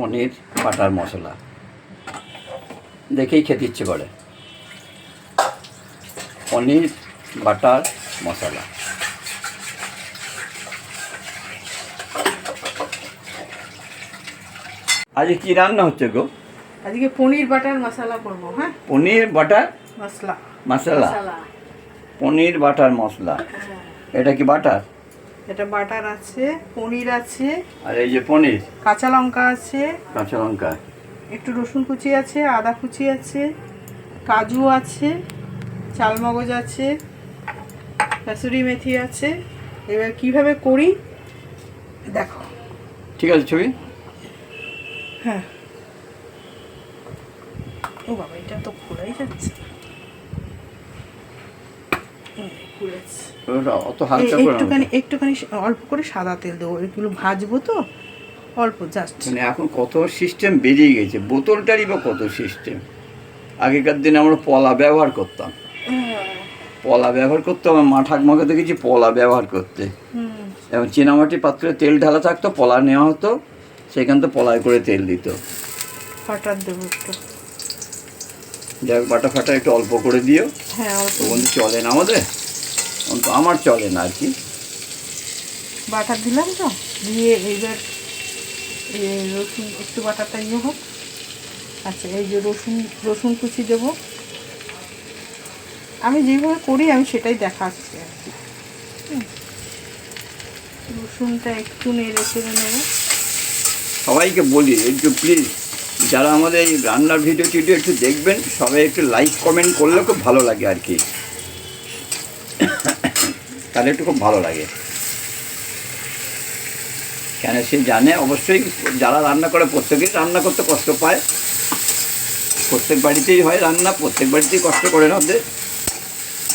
পনির butter মশলা। দেখেই খেতে ইচ্ছে করে। পনির বাটার মশলা। আজকে কি রান্না হচ্ছে গো? আজকে পনির বাটার মশলা করব হ্যাঁ? পনির বাটার মশলা। মশলা। পনির বাটার মশলা। হ্যাঁ। এটা কি বাটার? এটা বাটার আছে পনির আছে আর এই যে পনির? কাঁচা লঙ্কা আছে। কাঁচা লঙ্কা। একটু রসুন কুচি আছে আদা কুচি আছে কাজু আছে চালমগজ আছে কাসুরি মেথি আছে। এবার কীভাবে করি? দেখো। ঠিক আছে ছবি। হ্যাঁ। ও বাবা এটা তো খোলাই যাচ্ছে অত হালকা করে একটুখানি একটুখানি অল্প করে সাদা তেল দেবো। এগুলো ভাজবো তো অল্প জাস্ট মানে এখন কত সিস্টেম বেরিয়ে গেছে? বোতলটারই বা কত সিস্টেম আগেকার দিনে আমরা পলা ব্যবহার করতাম। পলা ব্যবহার করতাম আমার মা ঠাকমাকে দেখেছি পলা ব্যবহার করতে। এবং চীনামাটি পাত্রে তেল ঢালা থাকতো পলা নেওয়া হতো সেখান তো পলায় করে তেল দিত। হঠাৎ দেবো একটু। যাই হোক বাটা ফাটা একটু অল্প করে দিও। হ্যাঁ বন্ধু চলে না আমাদের? অন্ত আমার চলে না আর কি। বাটার দিলাম তো দিয়ে এইবার রসুন একটু বাটারটা ইয়ে হোক। আচ্ছা এই যে রসুন রসুন কুচি দেবো। আমি যেভাবে করি আমি সেটাই দেখাচ্ছি আর কি। রসুনটা একটু নেড়ে চেড়ে নেব। সবাইকে বলি একটু প্লিজ যারা আমাদের এই রান্নার ভিডিও টিডিও একটু দেখবেন, সবাই একটু লাইক কমেন্ট করলে খুব ভালো লাগে আর কি। তাহলে একটু খুব ভালো লাগে। কেন সে জানে? অবশ্যই যারা রান্না করে, প্রত্যেকেই রান্না করতে কষ্ট পায়। প্রত্যেক বাড়িতেই হয় রান্না, প্রত্যেক বাড়িতেই কষ্ট করে না ওদের।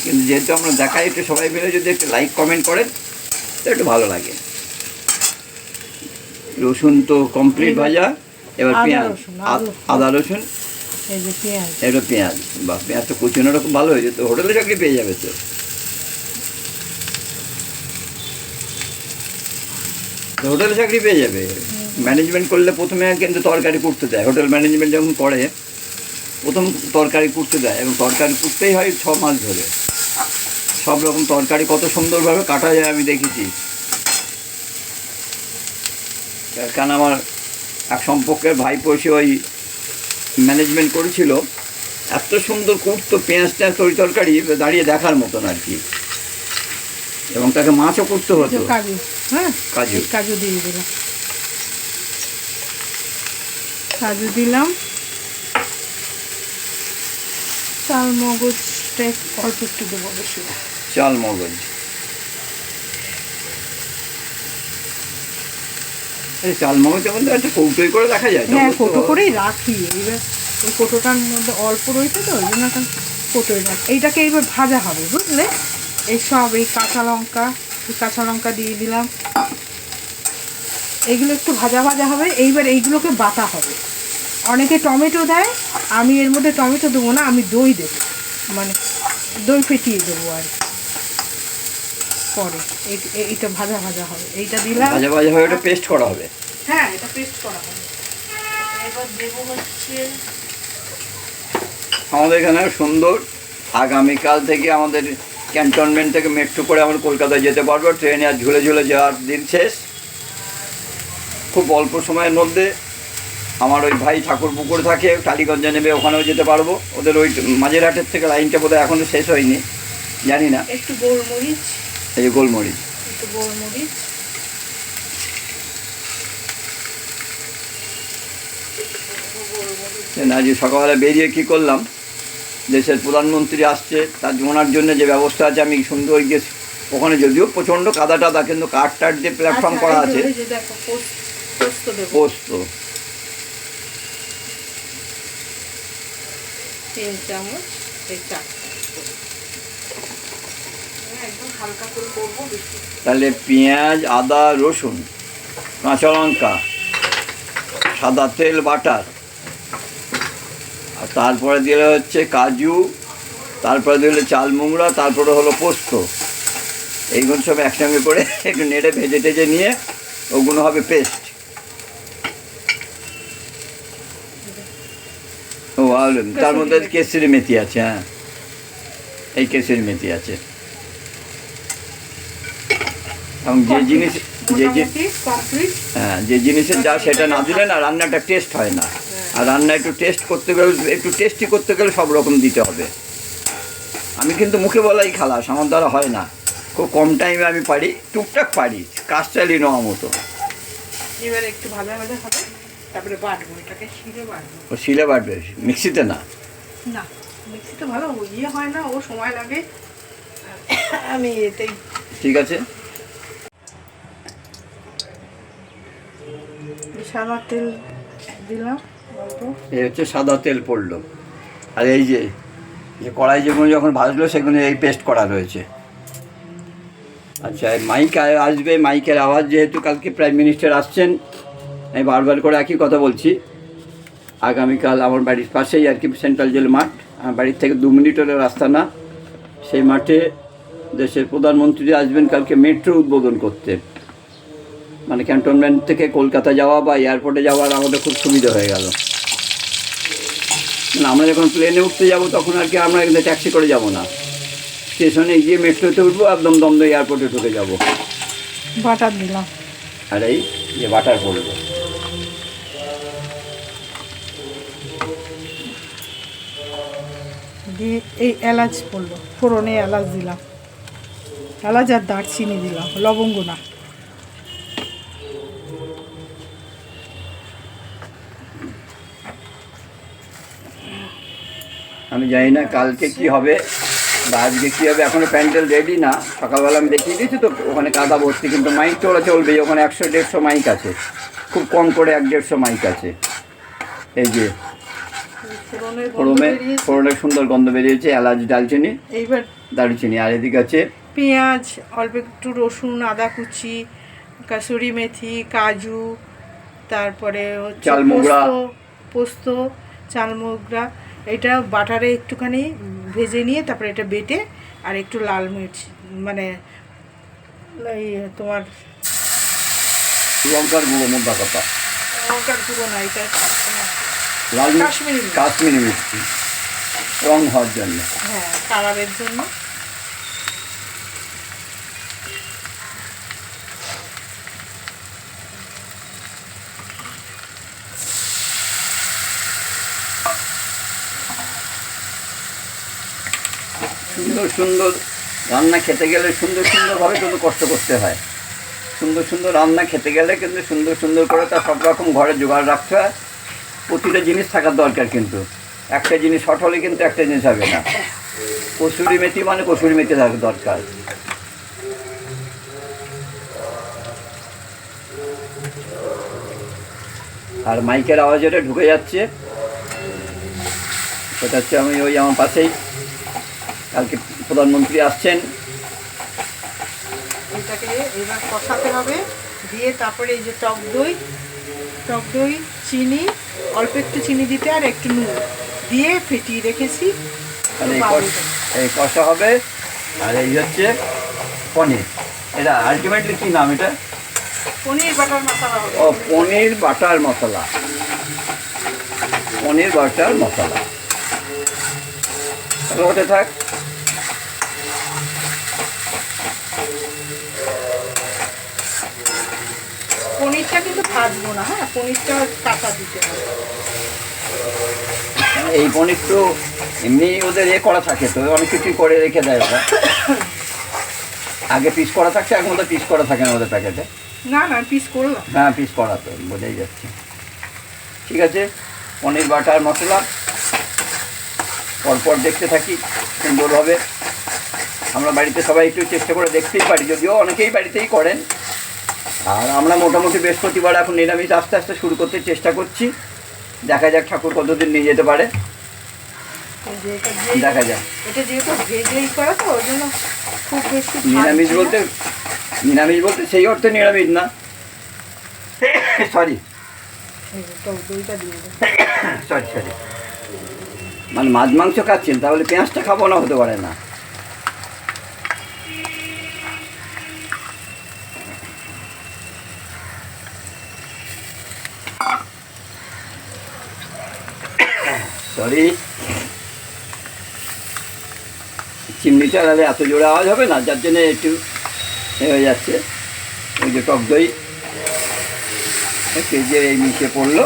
কিন্তু যেহেতু আমরা দেখাই, একটু সবাই মিলে যদি একটু লাইক কমেন্ট করেন তো একটু ভালো লাগে। রসুন তো কমপ্লিট ভাজা। এবার পেঁয়াজ। আদা রসুন। এটা পেঁয়াজ। বা পেঁয়াজ। তো কুচিনোটা খুব ভালো হয়েছে তো। হোটেলে চাকরি পেয়ে যাবে তো। তো হোটেলে চাকরি পেয়ে যাবে। ম্যানেজমেন্ট করলে প্রথমে কিন্তু তরকারি করতে দেয়। হোটেল ম্যানেজমেন্ট যখন করে প্রথম তরকারি করতে দেয় এবং তরকারি করতেই হয় ছ মাস ধরে। সব রকম তরকারি কত সুন্দরভাবে কাটা যায় আমি দেখেছি। কারণ আমার এক সম্পর্কের ভাইপো সে ওই ম্যানেজমেন্ট করেছিল। এত সুন্দর করতো পেঁয়াজ টেঁয়াজ তরি তরকারি দাঁড়িয়ে দেখার মতন আর কি। এবং তাকে মাছও করতে হতো। কাজু হ্যাঁ? কাজু। কাজু দিয়ে দিলাম। কাজু দিলাম। চাল মগজটা অল্প একটু দেবো বেশি চাল মগজ। চাল মধ্যে একটা কৌটোই করে দেখা যায় হ্যাঁ কোটো করেই রাখি। এবার ওই কোটোটার মধ্যে অল্প রয়েছে তো ওই জন্য একটা রাখি। এইটাকে এইবার ভাজা হবে বুঝলে? এই সব এই কাঁচা লঙ্কা এই কাঁচা লঙ্কা দিয়ে দিলাম। এইগুলো একটু ভাজা ভাজা হবে এইবার এইগুলোকে বাটা হবে। অনেকে টমেটো দেয় আমি এর মধ্যে টমেটো দেবো না আমি দই দেবো। মানে দই ফেটিয়ে দেবো আর কি। পরে। এই- এই- এইটা ভাজা ভাজা হবে। এইটা দিলাম। ভাজা ভাজা হয়ে ওটা পেস্ট করা হবে। হ্যাঁ এটা পেস্ট করা হবে। এবার দেবো হচ্ছে আমাদের এখানে সুন্দর আগামীকাল থেকে আমাদের ক্যান্টনমেন্ট থেকে মেট্রো করে আমরা কলকাতায় যেতে পারব। ট্রেনে আর ঝুলে ঝুলে যাওয়ার দিন শেষ। খুব অল্প সময়ের মধ্যে আমার ওই ভাই ঠাকুর পুকুর থাকে টালিগঞ্জে নেবে ওখানেও যেতে পারব। ওদের ওই মাঝেরহাটের থেকে লাইনটা বোধহয় এখনও শেষ হয়নি। জানি না। একটু গোলমরিচ। এই যে গোলমরিচ। একটু গোলমরিচ। আজ সকালবেলা বেরিয়ে কী করলাম? দেশের প্রধানমন্ত্রী আসছে তার ওনার জন্য যে ব্যবস্থা আছে আমি সুন্দর গিয়ে ওখানে যদিও প্রচণ্ড কাদা টাদা কিন্তু কাঠ টাট দিয়ে প্ল্যাটফর্ম আচ্ছা, করা আছে। পোস্ত পোস্ত পোস্ত। তিন চামচ এই চারটা হ্যাঁ, একদম হালকা করে করব বেশি তাহলে পেঁয়াজ আদা রসুন কাঁচা লঙ্কা সাদা তেল বাটার। আর তারপরে দিলে হচ্ছে কাজু তারপরে দিলে চাল মুংড়া তারপরে হলো পোস্ত। এইগুলো সব একসঙ্গে করে একটু নেড়ে ভেজে টেজে নিয়ে ওগুলো হবে পেস্ট। আর তার মধ্যে। কেসরি মেথি আছে হ্যাঁ। এই কেসরি মেথি আছে। এবং যে জিনিস যে যে হ্যাঁ যে জিনিসের যা সেটা না দিলে না রান্নাটা টেস্ট হয় না। আর রান্না একটু টেস্ট করতে গেলে একটু টেস্টি করতে গেলে সব রকম দিতে হবে। আমি কিন্তু মুখে বলাই খালাস আমার দ্বারা হয় না। খুব কম টাইমে আমি পারি টুকটাক পারি কাজ চালিয়ে নেওয়া মতো। এবার একটু ভাজা ভাজা হবে তারপরে বাটবো এটাকে শিলে বাটবো। ও শিলে বাটবে মিক্সিতে না? না মিক্সিতে ভালো ইয়ে হয় না ও সময় লাগে। আমি এতেই ঠিক আছে? সাদা তেল দিলাম এই হচ্ছে সাদা তেল পড়ল। আর এই যে যে কড়াই যেগুলো যখন ভাজলো, সেগুলো এই পেস্ট করা রয়েছে। আচ্ছা মাইক আসবে, মাইকের আওয়াজ যেহেতু কালকে প্রাইম মিনিস্টার আসছেন, আমি বারবার করে একই কথা বলছি। আগামীকাল আমার বাড়ির পাশেই আর কি সেন্ট্রাল জেল মাঠ। আমার বাড়ির থেকে দু মিনিটের রাস্তা না। সেই মাঠে দেশের প্রধানমন্ত্রী আসবেন কালকে মেট্রো উদ্বোধন করতে। মানে ক্যান্টনমেন্ট থেকে কলকাতা যাওয়া বা এয়ারপোর্টে যাওয়ার আমাদের খুব সুবিধা হয়ে গেল। না আমরা যখন প্লেনে উঠতে যাব তখন আর কি আমরা এখানে ট্যাক্সি করে যাব না। স্টেশনে গিয়ে মেট্রোতে উঠবো একদম দমদম এয়ারপোর্টে ঢুকে যাব। বাটার দিলাম। আর এই যে বাটার পড়ল দিয়ে এই এলাচ পড়ল ফোড়নে এলাচ দিলাম। এলাচ আর দারচিনি দিলাম লবঙ্গ না। আমি জানি না কালকে কি হবে বা আজকে কী হবে এখনও প্যান্ডেল রেডি না। সকালবেলা আমি দেখিয়ে দিয়েছি তো ওখানে কাদা ভর্তি কিন্তু মাইক তো ওরা চলবেই ওখানে একশো দেড়শো মাইক আছে। খুব কম করে এক দেড়শো মাইক আছে। এই যে ফোড়নে ফোড়নের সুন্দর গন্ধ বেরিয়েছে এলাচ ডালচিনি এইবার দারুচিনি আর এদিকে আছে পেঁয়াজ অল্প একটু রসুন আদা কুচি কাসুরি মেথি কাজু তারপরে হচ্ছে চালমোগরা। পোস্ত পোস্ত চালমোগরা। এটা বাটারে একটুখানি ভেজে নিয়ে তারপরে এটা বেটে আর একটু লাল মির্চ মানে এই তোমার লঙ্কার গুঁড়ো মোটা কথা লঙ্কার গুঁড়ো না এটা লাল কাশ্মীরি কাশ্মীরি মিষ্টি রং হওয়ার জন্য। হ্যাঁ কালারের জন্য। সুন্দর সুন্দর রান্না খেতে গেলে সুন্দর সুন্দরভাবে কিন্তু কষ্ট করতে হয়। সুন্দর সুন্দর রান্না খেতে গেলে কিন্তু সুন্দর সুন্দর করে তার সব রকম ঘরে জোগাড় রাখতে হয়। প্রতিটা জিনিস থাকার দরকার কিন্তু। একটা জিনিস শর্ট হলে কিন্তু একটা জিনিস হবে না। কসুরি মেথি মানে কসুরি মেথি থাকা দরকার। আর মাইকের আওয়াজ এটা ঢুকে যাচ্ছে। সেটা হচ্ছে আমি ওই আমার পাশেই কালকে প্রধানমন্ত্রী আসছেন। এটাকে এবার কষাতে হবে। দিয়ে তারপরে এই যে টক দই টক দই চিনি অল্প একটু চিনি দিতে আর একটু নুন দিয়ে ফেটিয়ে রেখেছি। এই। কষ- হবে। আর এই হচ্ছে পনির। এটা আলটিমেটলি কি নাম এটা? পনির বাটার মশলা ও পনির বাটার মশলা। পনির বাটার মশলা। তাহলে থাক। পনিরটা কিন্তু ভাজবো না হ্যাঁ? পনিরটা কাঁচা দিতে হবে। এই পনির তো এমনি ওদের এ করা থাকে তো অনেক কিছুই করে রেখে দেয় ওরা। আগে পিস করা থাকছে এখন ওদের পিস করা থাকে না ওদের প্যাকেটে না না পিস করলাম। হ্যাঁ পিস করা তো বোঝাই যাচ্ছে। ঠিক আছে পনির বাটার মশলা। পরপর দেখতে থাকি সুন্দরভাবে। আমরা বাড়িতে সবাই একটু চেষ্টা করে দেখতেই পারি যদিও অনেকেই বাড়িতেই করেন। আর আমরা মোটামুটি বৃহস্পতিবার এখন নিরামিষ আস্তে আস্তে শুরু করতে চেষ্টা করছি। দেখা যাক ঠাকুর কতদিন নিয়ে যেতে পারে। দেখা যাক। নিরামিষ বলতে নিরামিষ বলতে সেই অর্থে নিরামিষ না। সরি সরি সরি মানে মাছ মাংস খাচ্ছেন তাহলে পেঁয়াজটা খাব না হতে পারে না। সরি চিমনিটা তাহলে এত জোরে আওয়াজ হবে না, যার জন্য একটু হয়ে যাচ্ছে। ওই যে টক দই। কেজে এই মিশে পড়ল।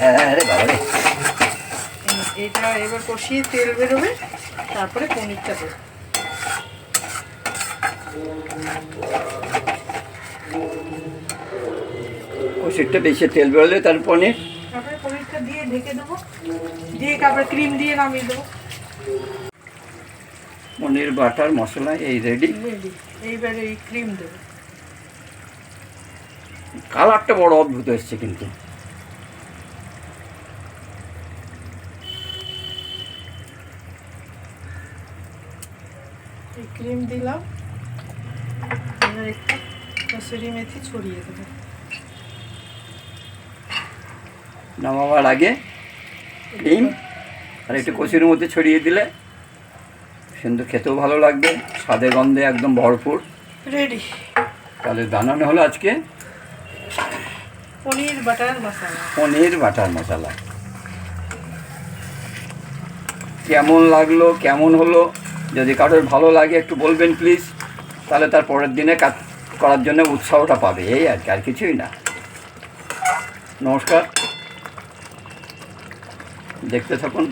হ্যাঁ এটা এবার কষিয়ে তেল বেরোবে, তারপরে পনিরটা দেবো। ওষুধটা বেশি তেল বেরোলে তার পনির। তারপরে পনিরটা দিয়ে ঢেকে দেবো। দিয়ে তারপরে ক্রিম দিয়ে নামিয়ে দেবো। পনির বাটার মশলা এই রেডি এইবারে এই ক্রিম দেবো। কালারটা বড় অদ্ভুত এসছে কিন্তু। এই ক্রিম দিলাম। এবার একটু কসুরি মেথি ছড়িয়ে দেবো। নামাবার আগে ডিম আর একটু কচুর মধ্যে ছড়িয়ে দিলে সুন্দর খেতেও ভালো লাগবে স্বাদে গন্ধে একদম ভরপুর। রেডি তাহলে বানানো হলো আজকে। পনির বাটার মশলা। পনির বাটার মশলা। কেমন লাগল কেমন হলো? যদি কারোর ভালো লাগে একটু বলবেন প্লিজ। তাহলে তার পরের দিনে কাজ করার জন্য উৎসাহটা পাবে এই আর কি আর কিছুই না। নমস্কার। দেখতে থাকুন।